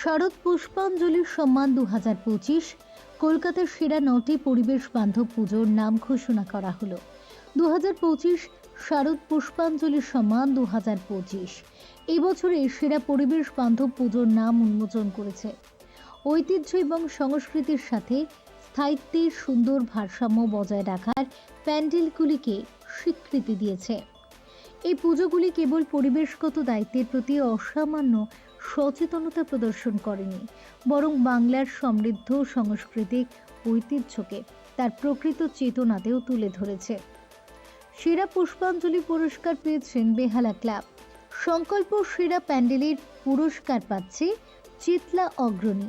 শারদ পুষ্পাঞ্জলির সম্মান দু হাজার পঁচিশ, কলকাতার সেরা নটি পরিবেশ বান্ধব পুজোর নাম ঘোষণা করা হলো। দু হাজার পঁচিশ শারদ পুষ্পাঞ্জলির সম্মান দু হাজার পঁচিশ। এবছরে সেরা পরিবেশ বান্ধব পুজোর নাম উন্মোচন করেছে। ঐতিহ্য এবং সংস্কৃতির সাথে স্থায়িত্বের সুন্দর ভারসাম্য বজায় রাখার প্যান্ডেলগুলিকে স্বীকৃতি দিয়েছে। এই পুজোগুলি কেবল পরিবেশগত দায়িত্বের প্রতি অসামান্য সচেতনতা প্রদর্শন করেনি, বরং বাংলার সমৃদ্ধ সাংস্কৃতিক ঐতিহ্যকে তার প্রকৃত চেতনাতেও তুলে ধরেছে। সেরা পুষ্পাঞ্জলি পুরস্কার পেয়েছেন বেহালা ক্লাব। সংকল্প সেরা প্যান্ডেলের পুরস্কার পাচ্ছে চিতলা অগ্রণী।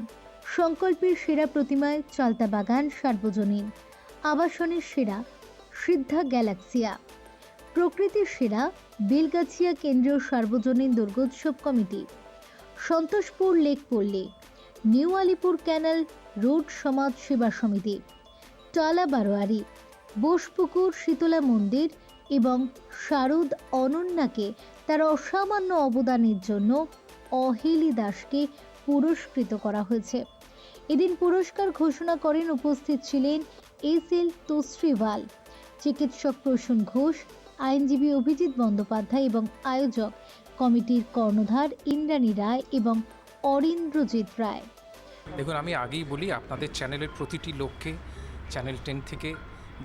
সংকল্পের সেরা প্রতিমায় চালতা বাগান সার্বজনীন। আবাসনের সেরা সিদ্ধা গ্যালাক্সিয়া। প্রকৃতির সেরা বেলগাছিয়া কেন্দ্রীয় সার্বজনীন Durgotsav committee. Santoshpur lake Palli new Alipur canal, road সমাজ সেবা সমিতি, টালা বারোয়ারি, বোসপুকুর শীতলা মন্দির এবং শারদ অনন্যাকে তার অসামান্য অবদানের জন্য অহেলি দাসকে পুরস্কৃত করা হয়েছে। এদিন পুরস্কার ঘোষণা করেন উপস্থিত ছিলেন এস এল তোশ্রীওয়াল চিকিৎসক প্রসূন ঘোষ, আইনজীবী অভিজিৎ বন্দ্যোপাধ্যায় এবং আয়োজক কমিটির কর্ণধার ইন্দ্রাণী রায় এবং অরিন্দ্রজিৎ রায়। দেখুন, আমি আগেই বলি, আপনাদের চ্যানেলের প্রতিটি লোককে, চ্যানেল টেন থেকে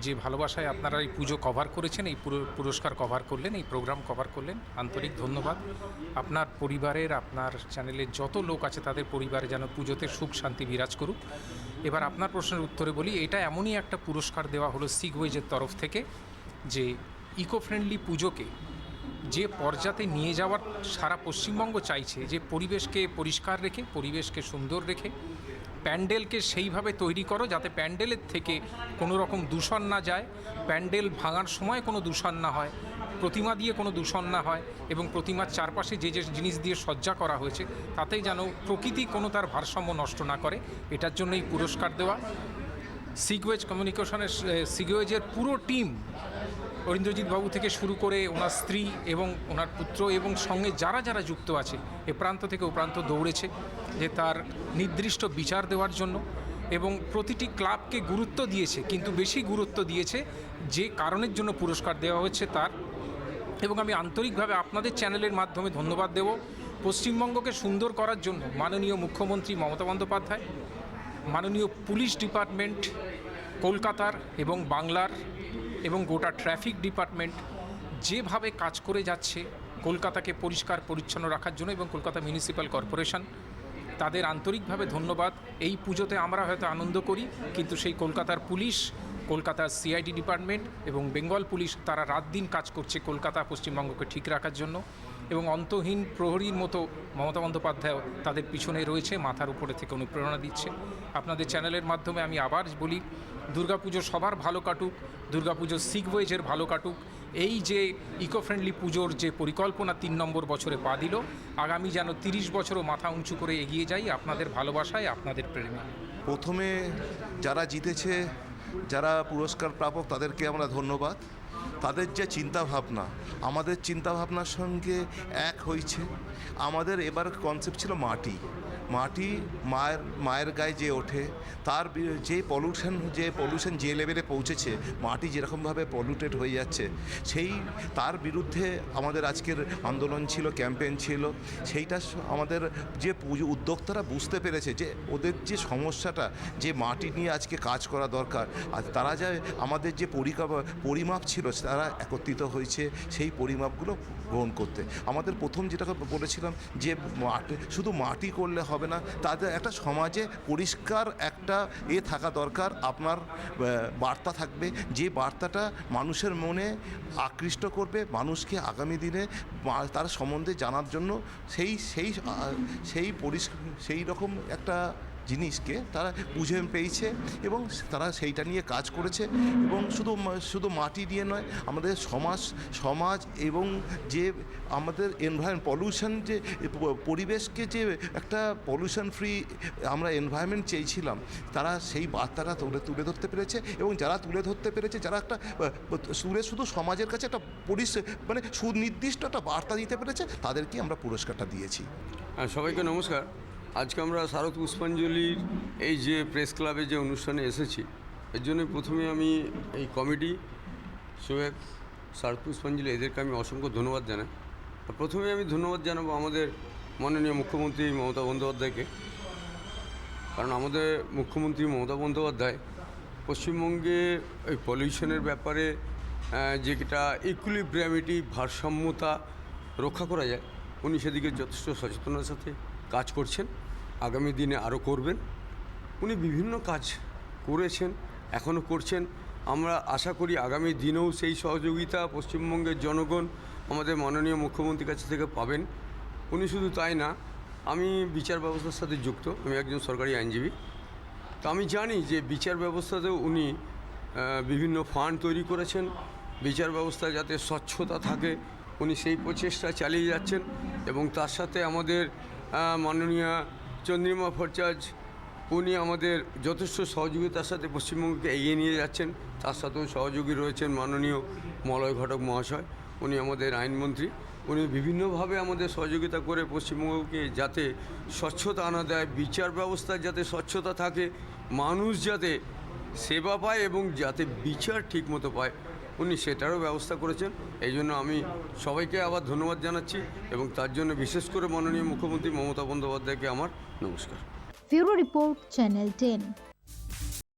যে ভালোবাসায় আপনারা এই পুজো কভার করেছেন, এই পুরস্কার কভার করলেন, এই প্রোগ্রাম কভার করলেন, আন্তরিক ধন্যবাদ। আপনার পরিবারের, আপনার চ্যানেলের যত লোক আছে, তাদের পরিবারে যেন পুজোতে সুখ শান্তি বিরাজ করুক। এবার আপনার প্রশ্নের উত্তরে বলি, এটা এমনই একটা পুরস্কার দেওয়া হলো সিগওয়েজের তরফ থেকে যে ইকো ফ্রেন্ডলি পুজোকে যে পর্যাতে নিয়ে যাওয়ার সারা পশ্চিমবঙ্গ চাইছে, যে পরিবেশকে পরিষ্কার রেখে, পরিবেশকে সুন্দর রেখে, প্যান্ডেলকে সেইভাবে তৈরি করো যাতে প্যান্ডেলের থেকে কোনো রকম দূষণ না যায়, প্যান্ডেল ভাঙার সময় কোনো দূষণ না হয়, প্রতিমা দিয়ে কোনো দূষণ না হয় এবং প্রতিমার চারপাশে যে যে জিনিস দিয়ে সজ্জা করা হয়েছে তাতে যেন প্রকৃতি কোনো তার ভারসাম্য নষ্ট না করে। এটার জন্য এই পুরস্কার দেওয়া। সিগওয়েজ কমিউনিকেশনের সিগওয়েজের পুরো টিম অরিন্দ্রজিৎ বাবু থেকে শুরু করে ওনার স্ত্রী এবং ওনার পুত্র এবং সঙ্গে যারা যারা যুক্ত আছে, এ প্রান্ত থেকে ও প্রান্ত দৌড়েছে যে তার নির্দিষ্ট বিচার দেওয়ার জন্য এবং প্রতিটি ক্লাবকে গুরুত্ব দিয়েছে, কিন্তু বেশি গুরুত্ব দিয়েছে যে কারণের জন্য পুরস্কার দেওয়া হচ্ছে তার। এবং আমি আন্তরিকভাবে আপনাদের চ্যানেলের মাধ্যমে ধন্যবাদ দেব। পশ্চিমবঙ্গকে সুন্দর করার জন্য মাননীয় মুখ্যমন্ত্রী মমতা বন্দ্যোপাধ্যায়, মাননীয় পুলিশ ডিপার্টমেন্ট কলকাতার এবং বাংলার এবং গোটা ট্রাফিক ডিপার্টমেন্ট যেভাবে কাজ করে যাচ্ছে কলকাতাকে পরিষ্কার, পরিচ্ছন্ন রাখার জন্য এবং কলকাতা মিউনিসিপ্যাল কর্পোরেশন, তাদের আন্তরিকভাবে ধন্যবাদ। এই পুজোতে আমরা হয়তো আনন্দ করি, কিন্তু সেই কলকাতার পুলিশ, কলকাতার সিআইডি ডিপার্টমেন্ট এবং বেঙ্গল পুলিশ তারা রাত দিন কাজ করছে কলকাতা, পশ্চিমবঙ্গকে ঠিক রাখার জন্য। এবং অন্তহীন প্রহরীর মতো মমতা বন্দ্যোপাধ্যায় তাদের পিছনে রয়েছে, মাথার উপরে থেকে অনুপ্রেরণা দিচ্ছে। আপনাদের চ্যানেলের মাধ্যমে আমি আবার বলি, দুর্গাপুজো সবার ভালো কাটুক, দুর্গাপুজো সিগওয়েজের ভালো কাটুক। এই যে ইকো ফ্রেন্ডলি পুজোর যে পরিকল্পনা তিন নম্বর বছরে পা দিল, আগামী যেন তিরিশ বছরও মাথা উঁচু করে এগিয়ে যাই আপনাদের ভালোবাসায়, আপনাদের প্রেমে। প্রথমে যারা জিতেছে, যারা পুরস্কার প্রাপক, তাদেরকে আমরা ধন্যবাদ। তাদের যে চিন্তা ভাবনা আমাদের চিন্তা ভাবনার সঙ্গে এক হয়েছে আমাদের এবার কনসেপ্ট ছিল মাটি। মাটি মায়ের মায়ের গায়ে যে ওঠে, তার যে পলিউশন যে পলিউশন যে লেভেলে পৌঁছেছে, মাটি যেরকমভাবে পলিউটেড হয়ে যাচ্ছে, সেই, তার বিরুদ্ধে আমাদের আজকের আন্দোলন ছিল ক্যাম্পেইন ছিল, সেইটা আমাদের যে উদ্যোক্তারা বুঝতে পেরেছে যে ওদের যে সমস্যাটা, যে মাটি নিয়ে আজকে কাজ করা দরকার, আর তারা যা আমাদের যে পরিমাপ ছিল তারা একত্রিত হয়েছে সেই পরিমাপগুলো গ্রহণ করতে। আমাদের প্রথম যেটা বলেছিলাম যে মাটি, শুধু মাটি করলে হবে না তাদের একটা সমাজে পরিষ্কার একটা এ থাকা দরকার। আপনার বার্তা থাকবে যে বার্তাটা মানুষের মনে আকৃষ্ট করবে, মানুষকে আগামী দিনে তার সম্বন্ধে জানার জন্য সেই সেই সেই পরিষ্ সেই রকম একটা জিনিসকে তারা বুঝে পেয়েছে এবং তারা সেইটা নিয়ে কাজ করেছে এবং শুধু শুধু মাটি দিয়ে নয় আমাদের সমাজ সমাজ এবং যে আমাদের এনভায়রনমেন্ট পলিউশন যে পরিবেশকে যে একটা পলিউশন ফ্রি আমরা এনভায়রনমেন্ট চেয়েছিলাম তারা সেই বার্তাটা তুলে তুলে ধরতে পেরেছে এবং যারা তুলে ধরতে পেরেছে যারা একটা সুরে শুধু সমাজের কাছে একটা পরিস মানে সুনির্দিষ্ট একটা বার্তা দিতে পেরেছে তাদেরকে আমরা পুরস্কারটা দিয়েছি। হ্যাঁ, সবাইকে নমস্কার। আজকে আমরা শারদ পুষ্পাঞ্জলির এই যে প্রেস ক্লাবে যে অনুষ্ঠানে এসেছি, এর জন্য প্রথমে আমি এই কমিটি সোয়েব শারদ পুষ্পাঞ্জলি, এদেরকে আমি অসংখ্য ধন্যবাদ জানাই। প্রথমে আমি ধন্যবাদ জানাব আমাদের মাননীয় মুখ্যমন্ত্রী মমতা বন্দ্যোপাধ্যায়কে। কারণ আমাদের মুখ্যমন্ত্রী মমতা বন্দ্যোপাধ্যায় পশ্চিমবঙ্গে এই পলিউশনের ব্যাপারে যেটা ইকুইলিব্রিয়ামিটি ভারসাম্যতা রক্ষা করা যায়, উনি সেদিকে যথেষ্ট সচেতনতার সাথে কাজ করছেন। আগামী দিনে আরও করবেন। উনি বিভিন্ন কাজ করেছেন এখনও করছেন। আমরা আশা করি আগামী দিনেও সেই সহযোগিতা পশ্চিমবঙ্গের জনগণ আমাদের মাননীয় মুখ্যমন্ত্রীর কাছ থেকে পাবেন। উনি শুধু তাই না, আমি বিচার ব্যবস্থার সাথে যুক্ত, আমি একজন সরকারি আইনজীবী। তো আমি জানি যে বিচার ব্যবস্থাতেও উনি বিভিন্ন ফান্ড তৈরি করেছেন। বিচার ব্যবস্থা যাতে স্বচ্ছতা থাকে, উনি সেই প্রচেষ্টা চালিয়ে যাচ্ছেন এবং তার সাথে আমাদের মাননীয় চন্দ্রিমা ভট্টাচার্য, উনি আমাদের যথেষ্ট সহযোগিতার সাথে পশ্চিমবঙ্গকে এগিয়ে নিয়ে যাচ্ছেন। তার সাথেও সহযোগী রয়েছেন মাননীয় মলয় ঘটক মহাশয়, উনি আমাদের আইনমন্ত্রী। উনি বিভিন্নভাবে আমাদের সহযোগিতা করে পশ্চিমবঙ্গকে যাতে স্বচ্ছতা আনা দেয়, বিচার ব্যবস্থার যাতে স্বচ্ছতা থাকে, মানুষ যাতে সেবা পায় এবং যাতে বিচার ঠিকমতো পায়। উনি সেটারও ব্যবস্থা করেছেন। এই জন্য আমি সবাইকে আবার ধন্যবাদ জানাচ্ছি এবং তার জন্য বিশেষ করে মাননীয় মুখ্যমন্ত্রী মমতা বন্দ্যোপাধ্যায়কে আমার নমস্কার। Bureau report, channel ten.